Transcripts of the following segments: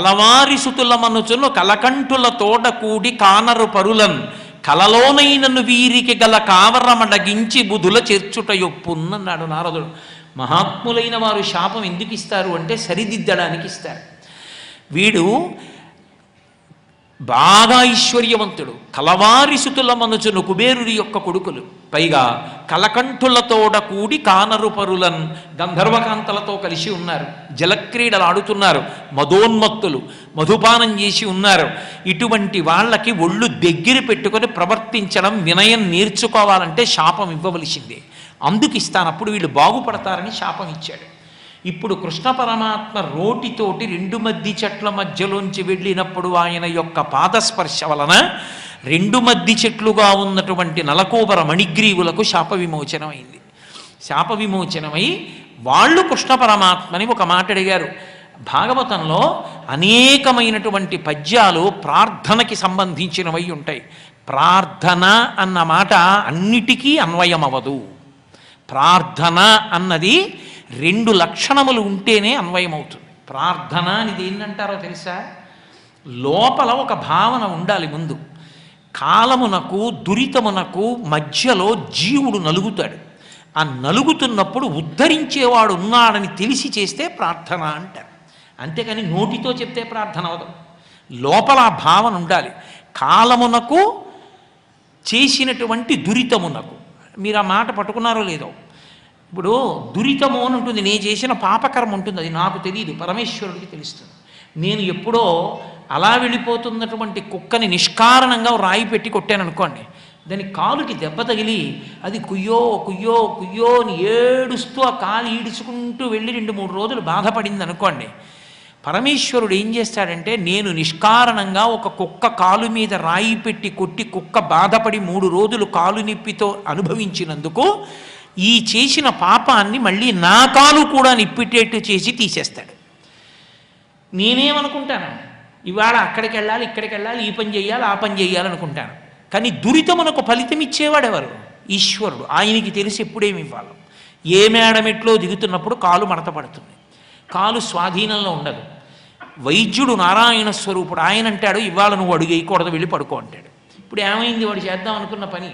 కలవారి సుతుల మనుచులు కలకంఠుల తోడ కూడి కానరు పరులన్. కలలోనైనను వీరికి గల కావరమడగించి బుధుల చేర్చుట యొప్పున్నన్నాడు నారదుడు. మహాత్ములైన వారు శాపం ఎందుకు ఇస్తారు అంటే సరిదిద్దడానికి ఇస్తారు వీడు బాగా ఐశ్వర్యవంతుడు కలవారిసుతుల మనుచును కుబేరుడి యొక్క కొడుకులు. పైగా కలకంఠులతోడ కూడి కానరుపరులన్ గంధర్వకాంతలతో కలిసి ఉన్నారు. జలక్రీడలు ఆడుతున్నారు. మదోన్మత్తులు మధుపానం చేసి ఉన్నారు. ఇటువంటి వాళ్ళకి ఒళ్ళు దగ్గర పెట్టుకొని ప్రవర్తించడం వినయం నేర్చుకోవాలంటే శాపం ఇవ్వవలసిందే. అందుకు ఇస్తానప్పుడు వీళ్ళు బాగుపడతారని శాపం ఇచ్చాడు. ఇప్పుడు కృష్ణ పరమాత్మ రోటితోటి రెండు మద్ది చెట్ల మధ్యలోంచి వెళ్ళినప్పుడు ఆయన యొక్క పాదస్పర్శ వలన రెండు మద్ది చెట్లుగా ఉన్నటువంటి నలకోబర మణిగ్రీవులకు శాప విమోచనమైంది. శాప విమోచనమై వాళ్ళు కృష్ణ పరమాత్మని ఒక మాట అడిగారు. భాగవతంలో అనేకమైనటువంటి పద్యాలు ప్రార్థనకి సంబంధించినవై ఉంటాయి. ప్రార్థన అన్న మాట అన్నిటికీ అన్వయమవదు ప్రార్థన అన్నది రెండు లక్షణములు ఉంటేనే అన్వయమవుతుంది. ప్రార్థన అనేది ఏంటంటారో తెలుసా? లోపల ఒక భావన ఉండాలి ముందు. కాలమునకు దురితమునకు మధ్యలో జీవుడు నలుగుతాడు. ఆ నలుగుతున్నప్పుడు ఉద్ధరించేవాడు ఉన్నాడని తెలిసి చేస్తే ప్రార్థన అంటారు. అంతేకాని నోటితో చెప్తే ప్రార్థన అవదు. లోపల ఆ భావన ఉండాలి. కాలమునకు చేసినటువంటి దురితమునకు. మీరు ఆ మాట పట్టుకున్నారో లేదో? ఇప్పుడు దురితము అని ఉంటుంది నేను చేసిన పాపకర్మ ఉంటుంది అది నాకు తెలియదు పరమేశ్వరుడికి తెలుస్తుంది. నేను ఎప్పుడో అలా వెళ్ళిపోతున్నటువంటి కుక్కని నిష్కారణంగా రాయి పెట్టి కొట్టాను అనుకోండి దాని కాలుకి దెబ్బ తగిలి అది కుయ్యో కుయ్యో కుయ్యో అని ఏడుస్తూ ఆ కాలు ఈడుచుకుంటూ వెళ్ళి రెండు మూడు రోజులు బాధపడింది అనుకోండి పరమేశ్వరుడు ఏం చేస్తాడంటే నేను నిష్కారణంగా ఒక కుక్క కాలు మీద రాయి పెట్టి కొట్టి కుక్క బాధపడి మూడు రోజులు కాలు నిప్పితో అనుభవించినందుకు ఈ చేసిన పాపాన్ని మళ్ళీ నా కాలు కూడా నిప్పిటేట్టు చేసి తీసేస్తాడు. నేనేమనుకుంటాను? ఇవాళ అక్కడికి వెళ్ళాలి ఇక్కడికి వెళ్ళాలి ఈ పని చేయాలి ఆ పని చేయాలనుకుంటాను కానీ కానీ దురితమునకు ఫలితం ఇచ్చేవాడు ఎవరు ఈశ్వరుడు. ఆయనకి తెలిసి ఎప్పుడేమి ఇవ్వాలి. ఏ మేడమెట్లో దిగుతున్నప్పుడు కాలు మడత పడుతుంది. కాలు స్వాధీనంలో ఉండదు. వైద్యుడు నారాయణ స్వరూపుడు. ఆయన అంటాడు ఇవాళ నువ్వు అడుగు వేయకూడదు వెళ్ళి పడుకో అంటాడు. ఇప్పుడు ఏమైంది? వాడు చేద్దాం అనుకున్న పని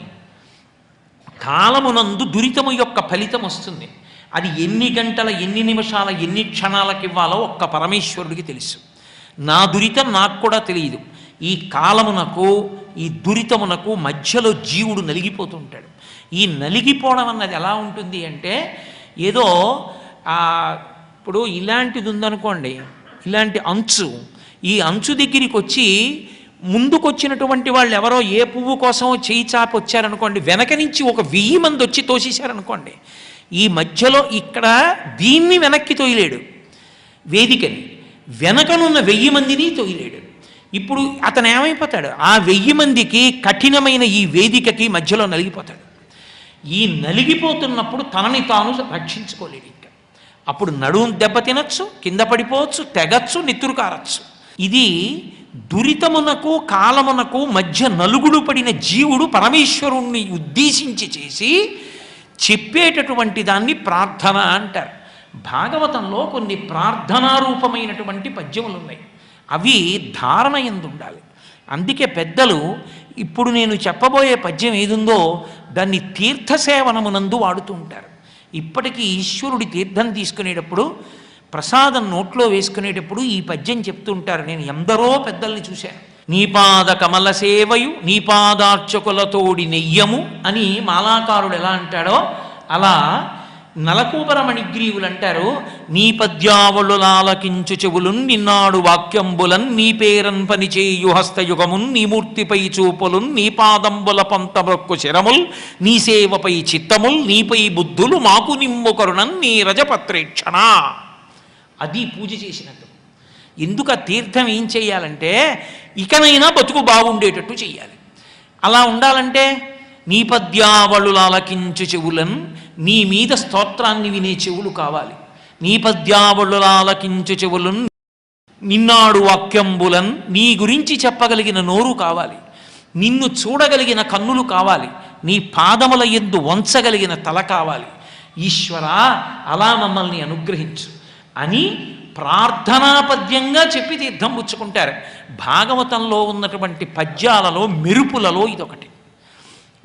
కాలమునందు దురితము యొక్క ఫలితం వస్తుంది. అది ఎన్ని గంటల ఎన్ని నిమిషాల ఎన్ని క్షణాలకు ఇవ్వాలో ఒక్క పరమేశ్వరుడికి తెలుసు. నా దురితం నాకు కూడా తెలియదు. ఈ కాలమునకు ఈ దురితమునకు మధ్యలో జీవుడు నలిగిపోతుంటాడు. ఈ నలిగిపోవడం అన్నది ఎలా ఉంటుంది అంటే ఏదో ఇప్పుడు ఇలాంటిది ఉందనుకోండి ఇలాంటి అంచు ఈ అంచు దగ్గరికి వచ్చి ముందుకొచ్చినటువంటి వాళ్ళు ఎవరో ఏ పువ్వు కోసం చేయి చాపి వచ్చారనుకోండి వెనక నుంచి ఒక వెయ్యి మంది వచ్చి తోసేశారనుకోండి ఈ మధ్యలో ఇక్కడ దీన్ని వెనక్కి తోయలేడు వేదికని. వెనకనున్న వెయ్యి మందిని తోయలేడు. ఇప్పుడు అతను ఏమైపోతాడు? ఆ వెయ్యి మందికి కఠినమైన ఈ వేదికకి మధ్యలో నలిగిపోతాడు. ఈ నలిగిపోతున్నప్పుడు తనని తాను రక్షించుకోలేడు ఇంకా. అప్పుడు నడుము దెబ్బ తినచ్చు కింద పడిపోవచ్చు తెగచ్చు నిత్తురు కారచ్చు. ఇది దురితమునకు కాలమునకు మధ్య నలుగుడు పడిన జీవుడు పరమేశ్వరుణ్ణి ఉద్దేశించి చేసి చెప్పేటటువంటి దాన్ని ప్రార్థన అంటారు. భాగవతంలో కొన్ని ప్రార్థనారూపమైనటువంటి పద్యములు ఉన్నాయి. అవి ధారణ ఎందుండాలి? అందుకే పెద్దలు ఇప్పుడు నేను చెప్పబోయే పద్యం ఏదుందో దాన్ని తీర్థసేవనమునందు వాడుతూ ఉంటారు. ఇప్పటికీ ఈశ్వరుడి తీర్థం తీసుకునేటప్పుడు ప్రసాదం నోట్లో వేసుకునేటప్పుడు ఈ పద్యం చెప్తుంటారు నేను ఎందరో పెద్దల్ని చూశాను. నీపాద కమల సేవయు నీపాదార్చకులతోడి నెయ్యము అని మాలాకారుడు ఎలా అంటాడో అలా నలకూపర మణిగ్రీవులు అంటారు. నీ పద్యావళులాలకించు చెవులున్ నిన్నాడు వాక్యంబులన్ నీ పేరన్ పనిచేయు హస్తయుగమున్ నీ మూర్తిపై చూపులున్ నీ పాదంబుల పంతమొక్కు శరముల్ నీ సేవపై చిత్తముల్ నీపై బుద్ధులు మాకు నిమ్ము కరుణన్ నీ రజపత్రేక్షణ. అది పూజ చేసినట్టు. ఎందుకు ఆ తీర్థం ఏం చేయాలంటే ఇకనైనా బతుకు బాగుండేటట్టు చేయాలి అలా ఉండాలంటే నీ పద్యావళులాలకించు చెవులను నీ మీద స్తోత్రాన్ని వినే చెవులు కావాలి. నీ పద్యావళులాలకించు చెవులను నిన్నాడు వాక్యంబులన్ నీ గురించి చెప్పగలిగిన నోరు కావాలి. నిన్ను చూడగలిగిన కన్నులు కావాలి. నీ పాదముల ఎందు వంచగలిగిన తల కావాలి. ఈశ్వరా అలా మమ్మల్ని అనుగ్రహించు. అని ప్రార్థనా పద్యంగా చెప్పి తీర్థం పుచ్చుకుంటారు. భాగవతంలో ఉన్నటువంటి పద్యాలలో మెరుపులలో ఇదొకటి.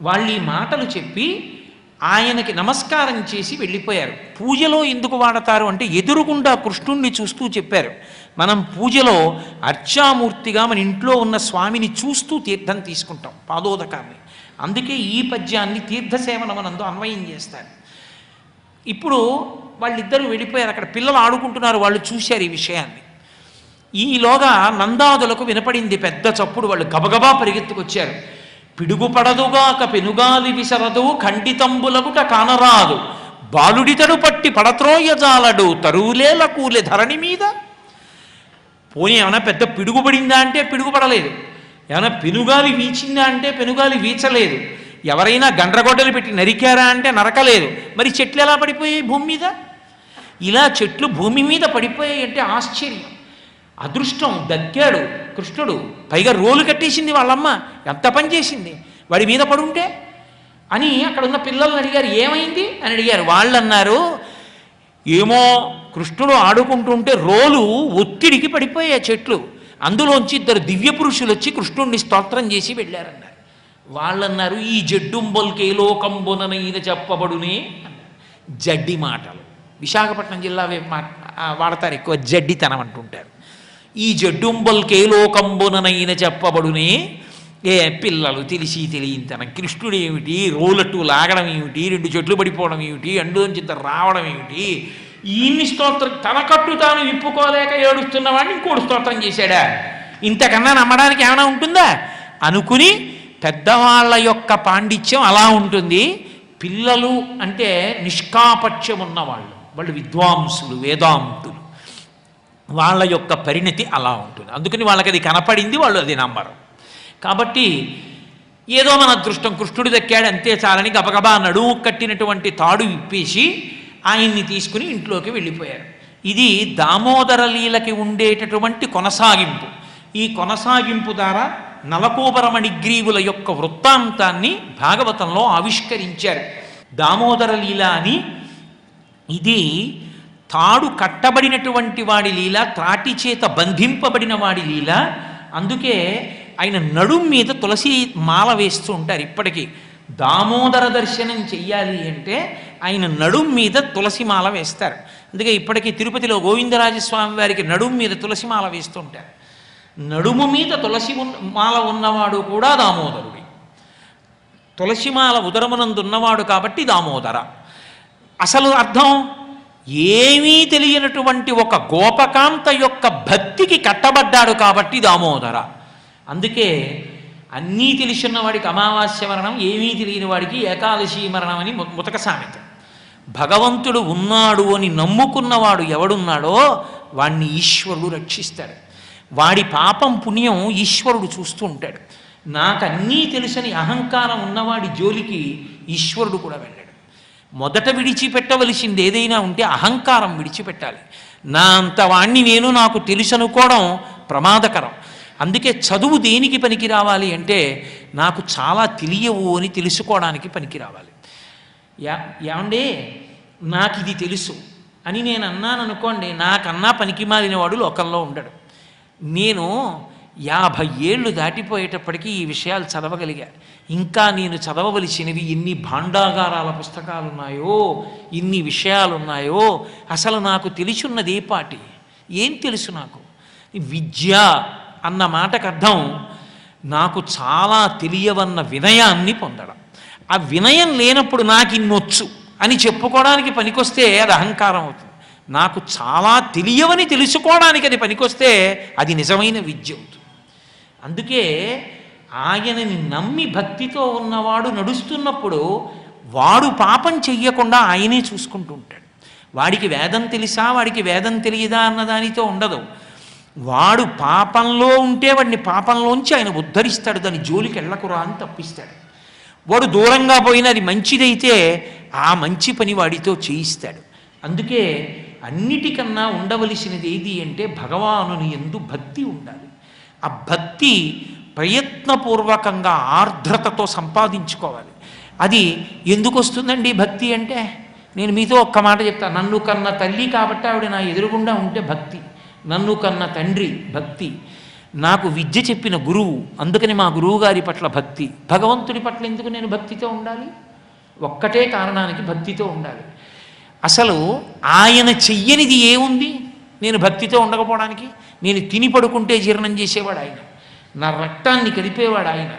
వాళ్ళు ఈ మాటలు చెప్పి ఆయనకి నమస్కారం చేసి వెళ్ళిపోయారు. పూజలో ఎందుకు వాడతారు అంటే ఎదురుగుండా కృష్ణుణ్ణి చూస్తూ చెప్పారు. మనం పూజలో అర్చామూర్తిగా మన ఇంట్లో ఉన్న స్వామిని చూస్తూ తీర్థం తీసుకుంటాం పాదోదకాన్ని. అందుకే ఈ పద్యాన్ని తీర్థసేవన మనందు అన్వయం చేస్తారు. ఇప్పుడు వాళ్ళిద్దరూ వెళ్ళిపోయారు. అక్కడ పిల్లలు ఆడుకుంటున్నారు. వాళ్ళు చూశారు ఈ విషయాన్ని. ఈలోగా నందాదులకు వినపడింది పెద్ద చప్పుడు. వాళ్ళు గబగబా పరిగెత్తుకొచ్చారు. పిడుగుపడదుగాక పెనుగాలి విసరదు. ఖండితంబులగుట కానరాదు. బాలుడితడు పట్టి పడత్రోయజాలడు తరువులేల కూలె ధరణి మీద. పోనీ ఏమైనా పెద్ద పిడుగుపడిందా అంటే పిడుగుపడలేదు. ఏమైనా పెనుగాలి వీచిందా అంటే పెనుగాలి వీచలేదు. ఎవరైనా గండ్రగొడ్డలు పెట్టి నరికారా అంటే నరకలేదు. మరి చెట్లు ఎలా పడిపోయాయి భూమి మీద? ఇలా చెట్లు భూమి మీద పడిపోయాయి అంటే ఆశ్చర్యం. అదృష్టం దగ్గాడు కృష్ణుడు పైగా రోలు కట్టేసింది వాళ్ళమ్మ. ఎంత పని చేసింది? వాడి మీద పడుంటే? అని అక్కడ ఉన్న పిల్లల్ని అడిగారు ఏమైంది? అని అడిగారు. వాళ్ళు అన్నారు ఏమో కృష్ణుడు ఆడుకుంటుంటే రోలు ఒత్తిడికి పడిపోయాయి చెట్లు. అందులోంచి ఇద్దరు దివ్య పురుషులు వచ్చి కృష్ణుడిని స్తోత్రం చేసి వెళ్ళారన్నారు. వాళ్ళన్నారు ఈ జడ్డుంబొల్కే లోకంబుననైన చెప్పబడునే జడ్డి మాటలు. విశాఖపట్నం జిల్లా వాడతారు ఎక్కువ జడ్డితనం అంటుంటారు. ఈ జడ్డుంబల్కే లోకంబుననైన చెప్పబడునే ఏ పిల్లలు తెలిసి తెలియంతనం కృష్ణుడు ఏమిటి రోలట్టు లాగడం ఏమిటి రెండు చెట్లు పడిపోవడం ఏమిటి అండులోంచి రావడం ఏమిటి ఈయన్ని స్తోత్రం తన కట్టు తాను విప్పుకోలేక ఏడుస్తున్నవాడిని ఇంకోటి స్తోత్రం చేశాడా? ఇంతకన్నా నమ్మడానికి ఏమైనా ఉంటుందా? అనుకుని పెద్దవాళ్ళ యొక్క పాండిత్యం అలా ఉంటుంది. పిల్లలు అంటే నిష్కాపట్యం ఉన్నవాళ్ళు వాళ్ళు విద్వాంసులు వేదాంతులు. వాళ్ళ యొక్క పరిణతి అలా ఉంటుంది. అందుకని వాళ్ళకి అది కనపడింది వాళ్ళు అది నమ్మరు. కాబట్టి ఏదో మన అదృష్టం కృష్ణుడు దక్కాడు అంతే చాలని గబగబా నడుము కట్టినటువంటి తాడు విప్పేసి ఆయన్ని తీసుకుని ఇంట్లోకి వెళ్ళిపోయారు. ఇది దామోదర లీలకి ఉండేటటువంటి కొనసాగింపు. ఈ కొనసాగింపు ద్వారా నలకోపరమణిగ్రీవుల యొక్క వృత్తాంతాన్ని భాగవతంలో ఆవిష్కరించారు. దామోదర లీల అని ఇది తాడు కట్టబడినటువంటి వాడి లీల త్రాటి చేత బంధింపబడిన వాడి లీల. అందుకే ఆయన నడుం మీద తులసి మాల వేస్తూ ఉంటారు ఇప్పటికీ. దామోదర దర్శనం చెయ్యాలి అంటే ఆయన నడుం మీద తులసి మాల వేస్తారు. అందుకే ఇప్పటికీ తిరుపతిలో గోవిందరాజస్వామి వారికి నడుం మీద తులసి మాల వేస్తూ ఉంటారు. నడుము మీద తులసి ఉన్న మాల ఉన్నవాడు కూడా దామోదరుడి. తులసిమాల ఉదరమునందున్నవాడు కాబట్టి దామోదర. అసలు అర్థం? ఏమీ తెలియనటువంటి ఒక గోపకాంత యొక్క భక్తికి కట్టబడ్డాడు కాబట్టి దామోదర అందుకే అన్నీ తెలిసిన వాడికి అమావాస్య మరణం ఏమీ తెలియని వాడికి ఏకాదశి మరణం అని ముతక సామెత. భగవంతుడు ఉన్నాడు అని నమ్ముకున్నవాడు ఎవడున్నాడో వాణ్ణి ఈశ్వరుడు రక్షిస్తాడు. వాడి పాపం పుణ్యం ఈశ్వరుడు చూస్తూ ఉంటాడు. నాకు అన్నీ తెలుసని అహంకారం ఉన్నవాడి జోలికి ఈశ్వరుడు కూడా వెళ్ళాడు. మొదట విడిచిపెట్టవలసింది ఏదైనా ఉంటే అహంకారం విడిచిపెట్టాలి. నా అంత వాణ్ణి నేను నాకు తెలుసు అనుకోవడం ప్రమాదకరం. అందుకే చదువు దేనికి పనికి రావాలి అంటే నాకు చాలా తెలియవు అని తెలుసుకోవడానికి పనికి రావాలి యా ఏమండే? నాకు ఇది తెలుసు అని నేను అన్నాను అనుకోండి నాకన్నా పనికి మాలినవాడు లోకంలో ఉండడు. నేను యాభై ఏళ్ళు దాటిపోయేటప్పటికీ ఈ విషయాలు చదవగలిగా. ఇంకా నేను చదవవలసినవి ఎన్ని భాండాగారాల పుస్తకాలు ఉన్నాయో ఇన్ని విషయాలు ఉన్నాయో అసలు నాకు తెలిసున్నది ఏ పాటి. ఏం తెలుసు నాకు? విద్య అన్న మాటకు అర్థం నాకు చాలా తెలియవన్న వినయాన్ని పొందడం. ఆ వినయం లేనప్పుడు నాకు ఇన్నొచ్చు అని చెప్పుకోవడానికి పనికొస్తే అది అహంకారం అవుతుంది. నాకు చాలా తెలియవని తెలుసుకోవడానికి అది పనికొస్తే అది నిజమైన విద్య అవుతుంది. అందుకే ఆయనని నమ్మి భక్తితో ఉన్నవాడు నడుస్తున్నప్పుడు వాడు పాపం చెయ్యకుండా ఆయనే చూసుకుంటూ ఉంటాడు వాడికి వేదం తెలుసా? వాడికి వేదం తెలియదా అన్నదానితో ఉండదు. వాడు పాపంలో ఉంటే వాడిని పాపంలోంచి ఆయన ఉద్ధరిస్తాడు. దాని జోలికి వెళ్ళకురా అని తప్పిస్తాడు. వాడు దూరంగా పోయినా అది మంచిదైతే ఆ మంచి పని వాడితో చేయిస్తాడు. అందుకే అన్నిటికన్నా ఉండవలసినది ఏది అంటే భగవానుని ఎందు భక్తి ఉండాలి. ఆ భక్తి ప్రయత్నపూర్వకంగా ఆర్ద్రతతో సంపాదించుకోవాలి. అది ఎందుకు వస్తుందండి భక్తి అంటే? నేను మీతో ఒక్క మాట చెప్తాను నన్ను కన్న తల్లి కాబట్టి ఆవిడ నా ఎదురుగుండా ఉంటే భక్తి. నన్ను కన్న తండ్రి భక్తి. నాకు విద్య చెప్పిన గురువు అందుకని మా గురువు గారి పట్ల భక్తి. భగవంతుడి పట్ల ఎందుకు నేను భక్తితో ఉండాలి? ఒక్కటే కారణానికి భక్తితో ఉండాలి. అసలు ఆయన చెయ్యనిది ఏముంది? నేను భక్తితో ఉండకపోవడానికి? నేను తిని పడుకుంటే జీర్ణం చేసేవాడు ఆయన. నా రక్తాన్ని గడిపేవాడు ఆయన.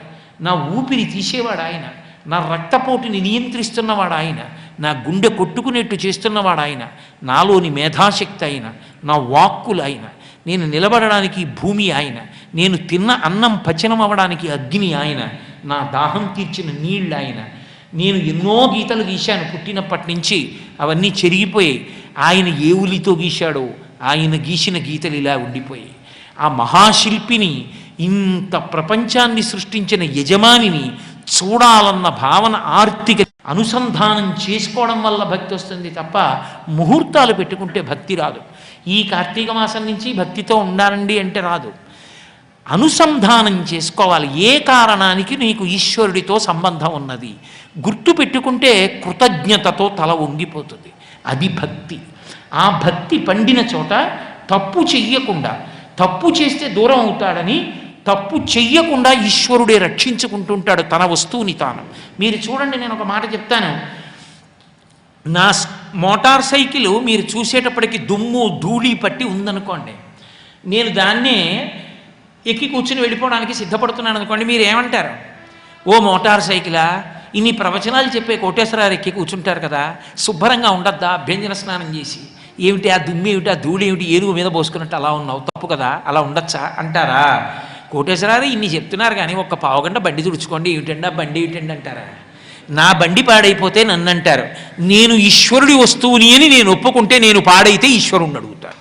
నా ఊపిరి తీసేవాడు ఆయన. నా రక్తపోటుని నియంత్రిస్తున్నవాడు ఆయన. నా గుండె కొట్టుకునేట్టు చేస్తున్నవాడు ఆయన. నాలోని మేధాశక్తి ఆయన. నా వాక్కులు ఆయన. నేను నిలబడడానికి భూమి ఆయన. నేను తిన్న అన్నం పచనం అవ్వడానికి అగ్ని ఆయన. నా దాహం తీర్చిన నీళ్ళు ఆయన. నేను ఎన్నో గీతలు గీశాను పుట్టినప్పటి నుంచి. అవన్నీ చెరిగిపోయాయి. ఆయన ఏ ఉలితో గీశాడో ఆయన గీసిన గీతలు ఇలా ఉండిపోయాయి. ఆ మహాశిల్పిని ఇంత ప్రపంచాన్ని సృష్టించిన యజమానిని చూడాలన్న భావన ఆర్తిక అనుసంధానం చేసుకోవడం వల్ల భక్తి వస్తుంది తప్ప ముహూర్తాలు పెట్టుకుంటే భక్తి రాదు. ఈ కార్తీక మాసం నుంచి భక్తితో ఉండాలండి అంటే రాదు. అనుసంధానం చేసుకోవాలి. ఏ కారణానికి నీకు ఈశ్వరుడితో సంబంధం ఉన్నది? గుర్తు పెట్టుకుంటే కృతజ్ఞతతో తల వంగిపోతుంది. అది భక్తి. ఆ భక్తి పండిన చోట తప్పు చెయ్యకుండా తప్పు చేస్తే దూరం అవుతాడని తప్పు చెయ్యకుండా ఈశ్వరుడే రక్షించుకుంటుంటాడు తన వస్తువుని తాను. మీరు చూడండి నేను ఒక మాట చెప్తాను. నా మోటార్ సైకిల్ మీరు చూసేటప్పటికి దుమ్ము ధూళి పట్టి ఉందనుకోండి. నేను దాన్నే ఎక్కి కూర్చుని వెళ్ళిపోవడానికి సిద్ధపడుతున్నాను అనుకోండి మీరు ఏమంటారు? ఓ మోటార్ సైకిలా? ఇన్ని ప్రవచనాలు చెప్పే కోటేశ్వరారు ఎక్కి కూర్చుంటారు కదా శుభ్రంగా ఉండద్దా? అభ్యంజన స్నానం చేసి. ఏమిటి ఆ దుమ్మి ఏమిటి? ఆ ధూళి ఏమిటి? ఏనుగు మీద పోసుకున్నట్టు అలా ఉన్నావు? తప్పు కదా? అలా ఉండొచ్చా? అంటారా? కోటేశ్వరారు ఇన్ని చెప్తున్నారు కానీ ఒక్క పావుగంట బండి తుడుచుకోండి ఏమిటండి ఆ బండి ఏమిటండి అంటారా? నా బండి పాడైపోతే నన్ను అంటారు నేను ఈశ్వరుడి వస్తువుని అని నేను ఒప్పుకుంటే నేను పాడైతే ఈశ్వరుణ్ణి అడుగుతాను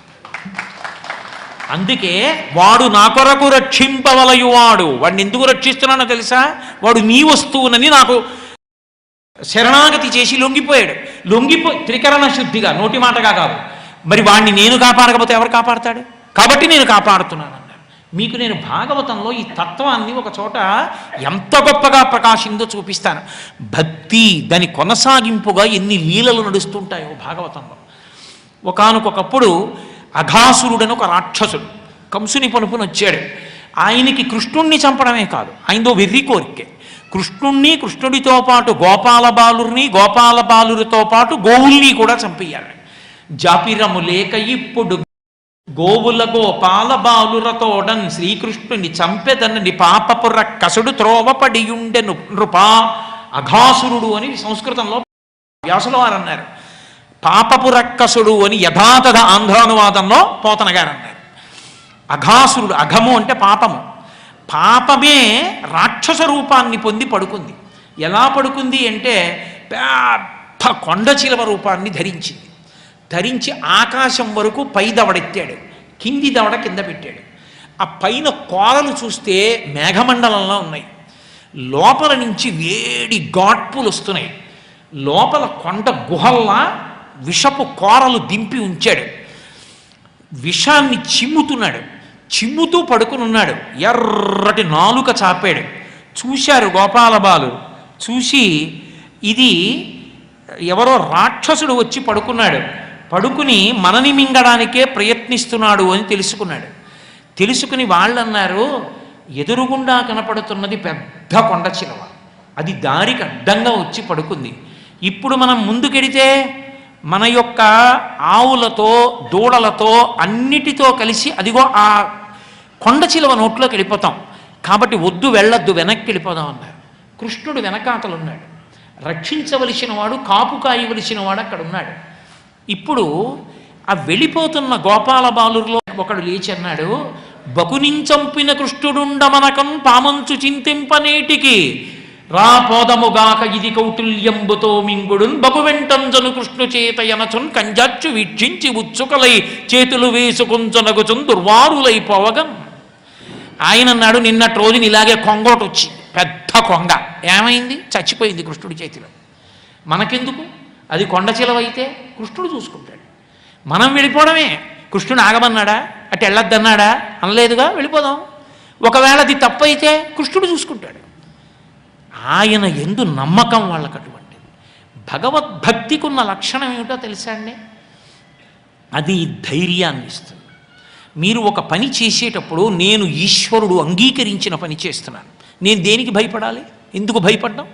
అందుకే వాడు నా కొరకు రక్షింపవలయువాడు. వాడిని ఎందుకు రక్షిస్తున్నానో తెలుసా? వాడు నీ వస్తువునని నాకు శరణాగతి చేసి లొంగిపోయాడు. లొంగిపో త్రికరణ శుద్ధిగా నోటి మాటగా కాదు. మరి వాడిని నేను కాపాడకపోతే ఎవరు కాపాడతాడు? కాబట్టి నేను కాపాడుతున్నాను. మీకు నేను భాగవతంలో ఈ తత్వాన్ని ఒక చోట ఎంత గొప్పగా ప్రకాశిందో చూపిస్తాను. భక్తి దాని కొనసాగింపుగా ఎన్ని లీలలు నడుస్తుంటాయో భాగవతంలో. ఒకానొకప్పుడు అఘాసురుడని ఒక రాక్షసుడు కంసుని పనుపుని వచ్చాడు. ఆయనకి కృష్ణుణ్ణి చంపడమే కాదు ఆయనదో వెర్రి కోరికే. కృష్ణుణ్ణి కృష్ణుడితో పాటు గోపాల బాలుర్ని గోపాల బాలురితో పాటు గోవుల్ని కూడా చంపేయాలి జాపిరము లేక ఇప్పుడు గోవులగో గోపాల బాలురతోడన్ శ్రీకృష్ణుని చంపెదన్నని పాపపుర కసుడు త్రోవపడియుండెను నృపా అఘాసురుడు అని సంస్కృతంలో వ్యాసుల వారు అన్నారు పాపపు రక్కసుడు అని యథాతథ ఆంధ్రానువాదంలో పోతన గారు అన్నారు అఘాసురుడు అఘము అంటే పాపము. పాపమే రాక్షస రూపాన్ని పొంది పడుకుంది. ఎలా పడుకుంది అంటే పెద్ద కొండ చిలవ రూపాన్ని ధరించింది. ధరించి ఆకాశం వరకు పై దవడెత్తాడు. కింది దవడ కింద పెట్టాడు. ఆ పైన కోరలు చూస్తే మేఘమండలంలో ఉన్నాయి. లోపల నుంచి వేడి గాడ్పులు వస్తున్నాయి. లోపల కొండ గుహల్లా విషపు కోరలు దింపి ఉంచాడు. విషాన్ని చిమ్ముతున్నాడు. చిమ్ముతూ పడుకుని ఉన్నాడు. ఎర్రటి నాలుక చాపాడు. చూశారు గోపాలబాలు. చూసి ఇది ఎవరో రాక్షసుడు వచ్చి పడుకున్నాడు. పడుకుని మనని మింగడానికే ప్రయత్నిస్తున్నాడు అని తెలుసుకున్నాడు. తెలుసుకుని వాళ్ళు అన్నారు ఎదురుగుండా కనపడుతున్నది పెద్ద కొండ చిలవ. అది దారికి అడ్డంగా వచ్చి పడుకుంది. ఇప్పుడు మనం ముందుకెడితే మన యొక్క ఆవులతో దూడలతో అన్నిటితో కలిసి అదిగో ఆ కొండ చిలవ నోట్లోకి వెళ్ళిపోతాం. కాబట్టి వద్దు వెళ్ళొద్దు వెనక్కి వెళ్ళిపోదాం అన్నారు. కృష్ణుడు వెనకాతలు ఉన్నాడు రక్షించవలసిన వాడు కాపు కాయవలసిన వాడు అక్కడ ఉన్నాడు. ఇప్పుడు ఆ వెళ్ళిపోతున్న గోపాల బాలురులో ఒకడు లేచి అన్నాడు బకునించంపిన కృష్ణుడుండమనకం పామంచు చింతింపనేటికి. రా పోదముగాక ఇది కౌటుల్యంబుతో మింగుడున్ బకువెంటంజను కృష్ణు చేతయనచున్ కంజాచ్చు వీక్షించి ఉత్సుకలై చేతులు వేసుకొంచనగుచున్ దుర్వారులై పోవగన్ ఆయన అన్నాడు నిన్నటి రోజున ఇలాగే కొంగోటొచ్చి పెద్ద కొంగ. ఏమైంది? చచ్చిపోయింది కృష్ణుడి చేతిలో. మనకెందుకు? అది కొండ చిలవైతే కృష్ణుడు చూసుకుంటాడు. మనం వెళ్ళిపోవడమే. కృష్ణుడు ఆగమన్నాడా? అటు వెళ్ళొద్దన్నాడా? అనలేదుగా వెళ్ళిపోదాం. ఒకవేళ అది తప్పైతే కృష్ణుడు చూసుకుంటాడు. ఆయన ఎందు నమ్మకం వాళ్ళకి అటువంటిది. భగవద్భక్తికి ఉన్న లక్షణం ఏమిటో తెలుసా అండి? అది ధైర్యాన్ని ఇస్తుంది. మీరు ఒక పని చేసేటప్పుడు నేను ఈశ్వరుడు అంగీకరించిన పని చేస్తున్నాను. నేను దేనికి భయపడాలి? ఎందుకు భయపడ్డాం?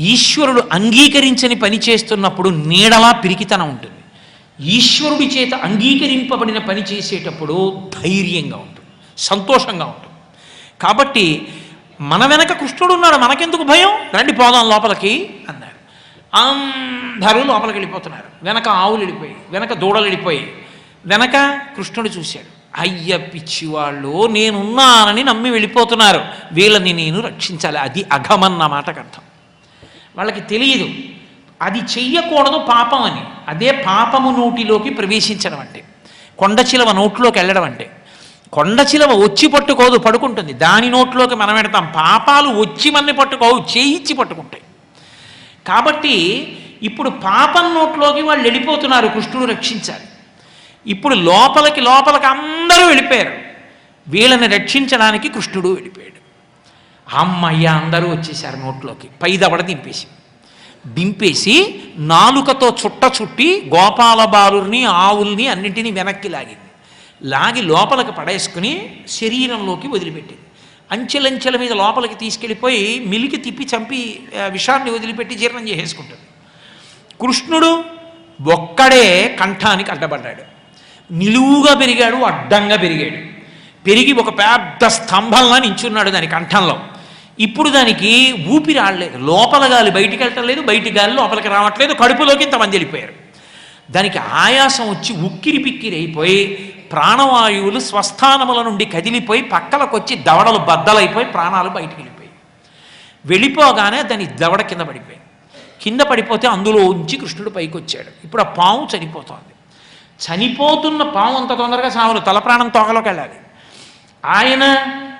ఈశ్వరుడు అంగీకరించని పని చేస్తున్నప్పుడు నీడలా పిరికితనం ఉంటుంది. ఈశ్వరుడి చేత అంగీకరింపబడిన పని చేసేటప్పుడు ధైర్యంగా ఉంటుంది. సంతోషంగా ఉంటుంది. కాబట్టి మన వెనక కృష్ణుడు ఉన్నాడు మనకెందుకు భయం? రండి పోదాం లోపలికి అన్నారు. అందరూ లోపలికి వెళ్ళిపోతున్నారు. వెనక ఆవులు వెళ్ళిపోయి వెనక దూడలు వెళ్ళిపోయి వెనక కృష్ణుడు చూశాడు. అయ్య పిచ్చివాళ్ళు నేనున్నానని నమ్మి వెళ్ళిపోతున్నారు. వీళ్ళని నేను రక్షించాలి. అది అఘమన్న మాటకు అర్థం. వాళ్ళకి తెలియదు అది చెయ్యకూడదు పాపం అని. అదే పాపము నోటిలోకి ప్రవేశించడం అంటే. కొండ చిలవ నోట్లోకి వెళ్ళడం అంటే. కొండ చిలవ వచ్చి పట్టుకోదు పడుకుంటుంది. దాని నోట్లోకి మనం పెడతాం పాపాలు వచ్చి మన్ని పట్టుకోవు చేయించి పట్టుకుంటాయి. కాబట్టి ఇప్పుడు పాపం నోట్లోకి వాళ్ళు వెళ్ళిపోతున్నారు కృష్ణుడు రక్షించాలి. ఇప్పుడు లోపలికి లోపలికి అందరూ వెళ్ళిపోయారు. వీళ్ళని రక్షించడానికి కృష్ణుడు వెళ్ళిపోయాడు. అమ్మయ్య అందరూ వచ్చేసారు నోట్లోకి. పై దవడ దింపేసి. దింపేసి నాలుకతో చుట్ట చుట్టి గోపాల బాలుర్ని ఆవుల్ని అన్నింటినీ వెనక్కి లాగింది. లాగి లోపలికి పడేసుకుని శరీరంలోకి వదిలిపెట్టింది. అంచెలంచెల మీద లోపలికి తీసుకెళ్ళిపోయి మిలికి తిప్పి చంపి విషాన్ని వదిలిపెట్టి జీర్ణం చేసేసుకుంటుంది కృష్ణుడు ఒక్కడే కంఠానికి అడ్డపడ్డాడు. నిలువుగా పెరిగాడు అడ్డంగా పెరిగాడు. పెరిగి ఒక పెద్ద స్తంభంలా నించున్నాడు దాని కంఠంలో. ఇప్పుడు దానికి ఊపిరి ఆడలేదు లోపల గాలి బయటికి వెళ్ళటం లేదు బయటి గాలి లోపలికి రావట్లేదు కడుపులోకి ఇంతమంది వెళ్ళిపోయారు. దానికి ఆయాసం వచ్చి ఉక్కిరి పిక్కిరి అయిపోయి ప్రాణవాయువులు స్వస్థానముల నుండి కదిలిపోయి పక్కలకొచ్చి దవడలు బద్దలైపోయి ప్రాణాలు బయటికి వెళ్ళిపోయాయి. వెళ్ళిపోగానే దాని దవడ కింద పడిపోయింది. కింద పడిపోతే అందులో ఉంచి కృష్ణుడు పైకి వచ్చాడు ఇప్పుడు ఆ పాము చనిపోతోంది. చనిపోతున్న పాము అంత తొందరగా సాములు తల ప్రాణం తోకలోకి వెళ్ళాలి. ఆయన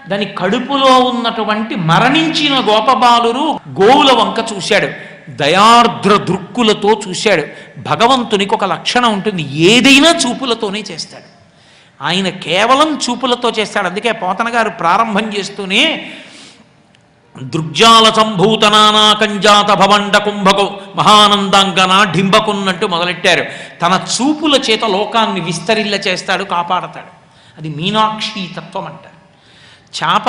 దాని కడుపులో ఉన్నటువంటి మరణించిన గోపబాలురు గోవుల వంక చూశాడు. దయార్ద్ర దృక్కులతో చూశాడు. భగవంతునికి ఒక లక్షణం ఉంటుంది. ఏదైనా చూపులతోనే చేస్తాడు. ఆయన కేవలం చూపులతో చేస్తాడు. అందుకే పోతన గారు ప్రారంభం చేస్తూనే దృగ్జాల సంభూతనానా కంజాత భవండ కుంభకు మహానందాంగన డింబకున్నట్టు మొదలెట్టారు. తన చూపుల చేత లోకాన్ని విస్తరిల్ల చేస్తాడు కాపాడతాడు. అది మీనాక్షి తత్వం అంటారు చేప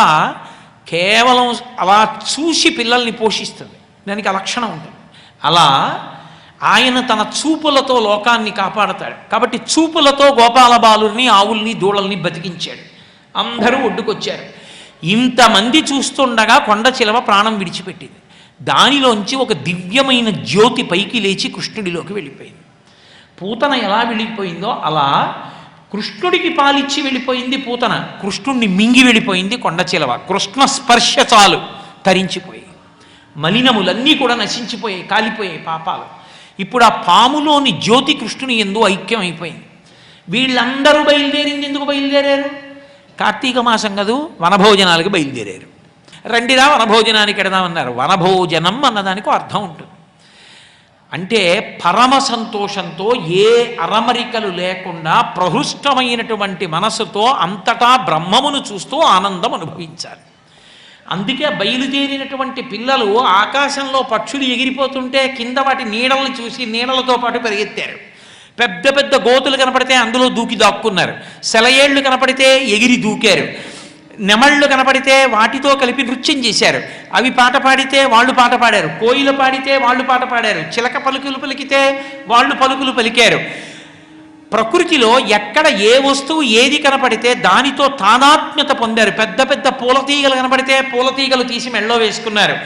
కేవలం అలా చూసి పిల్లల్ని పోషిస్తుంది. దానికి ఆ లక్షణం ఉంటుంది. అలా ఆయన తన చూపులతో లోకాన్ని కాపాడతాడు. కాబట్టి చూపులతో గోపాలబాలుని ఆవుల్ని దూడల్ని బతికించాడు. అందరూ ఒడ్డుకొచ్చారు. ఇంతమంది చూస్తుండగా కొండ చిలవ ప్రాణం విడిచిపెట్టింది. దానిలోంచి ఒక దివ్యమైన జ్యోతి పైకి లేచి కృష్ణుడిలోకి వెళ్ళిపోయింది. పూతన ఎలా వెళ్ళిపోయిందో అలా కృష్ణుడికి పాలిచ్చి వెళ్ళిపోయింది పూతన. కృష్ణుణ్ణి మింగి వెళ్ళిపోయింది కొండ చిలవ. కృష్ణ స్పర్శ చాలు. తరించిపోయి. మలినములన్నీ కూడా నశించిపోయాయి కాలిపోయాయి పాపాలు. ఇప్పుడు ఆ పాములోని జ్యోతి కృష్ణుని ఎందు ఐక్యం అయిపోయింది. వీళ్ళందరూ బయలుదేరింది ఎందుకు బయలుదేరారు? కార్తీక మాసం కదూ? వనభోజనాలకు బయలుదేరారు. రండిరా వనభోజనానికి ఎడదామన్నారు వనభోజనం అన్నదానికి అర్థం ఉంటుంది. అంటే పరమ సంతోషంతో ఏ అరమరికలు లేకుండా ప్రహృష్టమైనటువంటి మనసుతో అంతటా బ్రహ్మమును చూస్తూ ఆనందం అనుభవించాలి. అందుకే బయలుదేరినటువంటి పిల్లలు ఆకాశంలో పక్షులు ఎగిరిపోతుంటే కింద వాటి నీడలను చూసి నీడలతో పాటు పెరిగెత్తారు. పెద్ద పెద్ద గోతులు కనపడితే అందులో దూకి దాక్కున్నారు. సెలయేళ్ళు కనపడితే ఎగిరి దూకారు. నెమళ్ళు కనపడితే వాటితో కలిపి నృత్యం చేశారు. అవి పాట పాడితే వాళ్ళు పాట పాడారు. కోయిలు పాడితే వాళ్ళు పాట పాడారు. చిలక పలుకులు పలికితే వాళ్ళు పలుకులు పలికారు. ప్రకృతిలో ఎక్కడ ఏ వస్తువు ఏది కనపడితే దానితో తాదాత్మ్యత పొందారు. పెద్ద పెద్ద పూలతీగలు కనపడితే పూలతీగలు తీసి మెళ్ళో వేసుకున్నారు.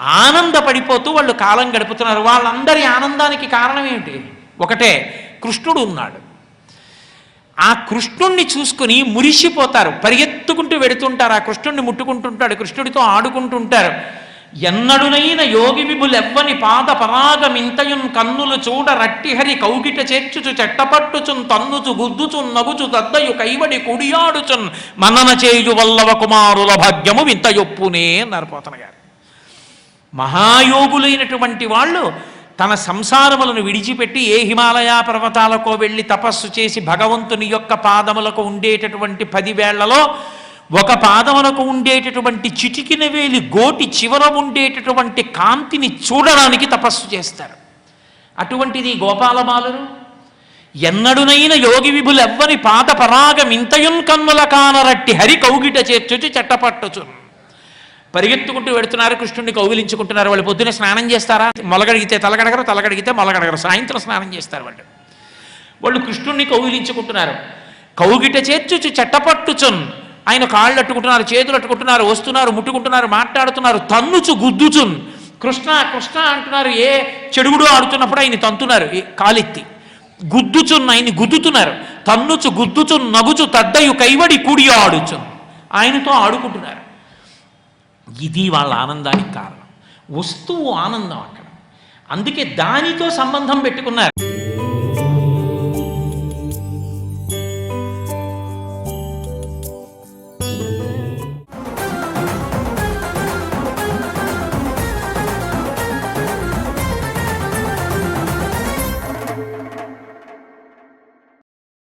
ఆనందపడిపోతూ వాళ్ళు కాలం గడుపుతున్నారు. వాళ్ళందరి ఆనందానికి కారణం ఏమిటి? ఒకటే కృష్ణుడు ఉన్నాడు. ఆ కృష్ణుణ్ణి చూసుకుని మురిసిపోతారు. పరిగెత్తుకుంటూ వెడుతుంటారు. ఆ కృష్ణుణ్ణి ముట్టుకుంటుంటాడు. కృష్ణుడితో ఆడుకుంటుంటారు. ఎన్నడునైన యోగి విభులెవ్వని పాద పరాగమింతయున్ కన్నులు చూడ రట్టిహరి కౌగిట చేర్చుచు చెట్టపట్టుచున్ తన్నుచు గుద్దుచున్ నగుచు దద్దయు కైవడి కుడియాడుచున్ మనన చేయు వల్లవ కుమారుల భాగ్యము వింతయొప్పునే అన్నారు పోతన గారు మహాయోగులైనటువంటి వాళ్ళు తన సంసారములను విడిచిపెట్టి ఏ హిమాలయ పర్వతాలకో వెళ్ళి తపస్సు చేసి భగవంతుని యొక్క పాదములకు ఉండేటటువంటి పదివేళ్ళలో ఒక పాదములకు ఉండేటటువంటి చిటికిన వేలి గోటి చివర ఉండేటటువంటి కాంతిని చూడడానికి తపస్సు చేస్తారు. అటువంటిది గోపాలబాలురు ఎన్నడునైన యోగి విభులెవ్వని పాద పరాగమింతయున్ కన్నుల కానరట్టి హరి కౌగిట చేర్చుచి చెట్టపట్టుచు పరిగెత్తుకుంటూ వెడుతున్నారు కృష్ణుడిని కౌగిలించుకుంటున్నారు. వాళ్ళు పొద్దున్నే స్నానం చేస్తారా? మొలగడిగితే తలగడగరు తలగడిగితే మొలగడగరు. సాయంత్రం స్నానం చేస్తారు వాళ్ళు. వాళ్ళు కృష్ణుణ్ణి కౌగిలించుకుంటున్నారు. కౌగిట చేర్చుచు చెట్టపట్టుచున్ ఆయన కాళ్ళు అట్టుకుంటున్నారు చేతులు అట్టుకుంటున్నారు వస్తున్నారు ముట్టుకుంటున్నారు మాట్లాడుతున్నారు తన్నుచు గుద్దుచున్ కృష్ణ కృష్ణ అంటున్నారు ఏ చెడుగుడు ఆడుతున్నప్పుడు ఆయన తంతున్నారు కాలిత్తి. కాలెత్తి గుద్దుచున్ ఆయన్ని గుద్దుతున్నారు. తన్నుచు గుద్దుచున్ నగుచు తద్దయు కైవడి కూడి ఆడుచున్ ఆయనతో ఆడుకుంటున్నారు. ఇది వాళ్ళ ఆనందానికి కారణం. వస్తువు ఆనందం అక్కడ. అందుకే దానితో సంబంధం పెట్టుకున్నారు.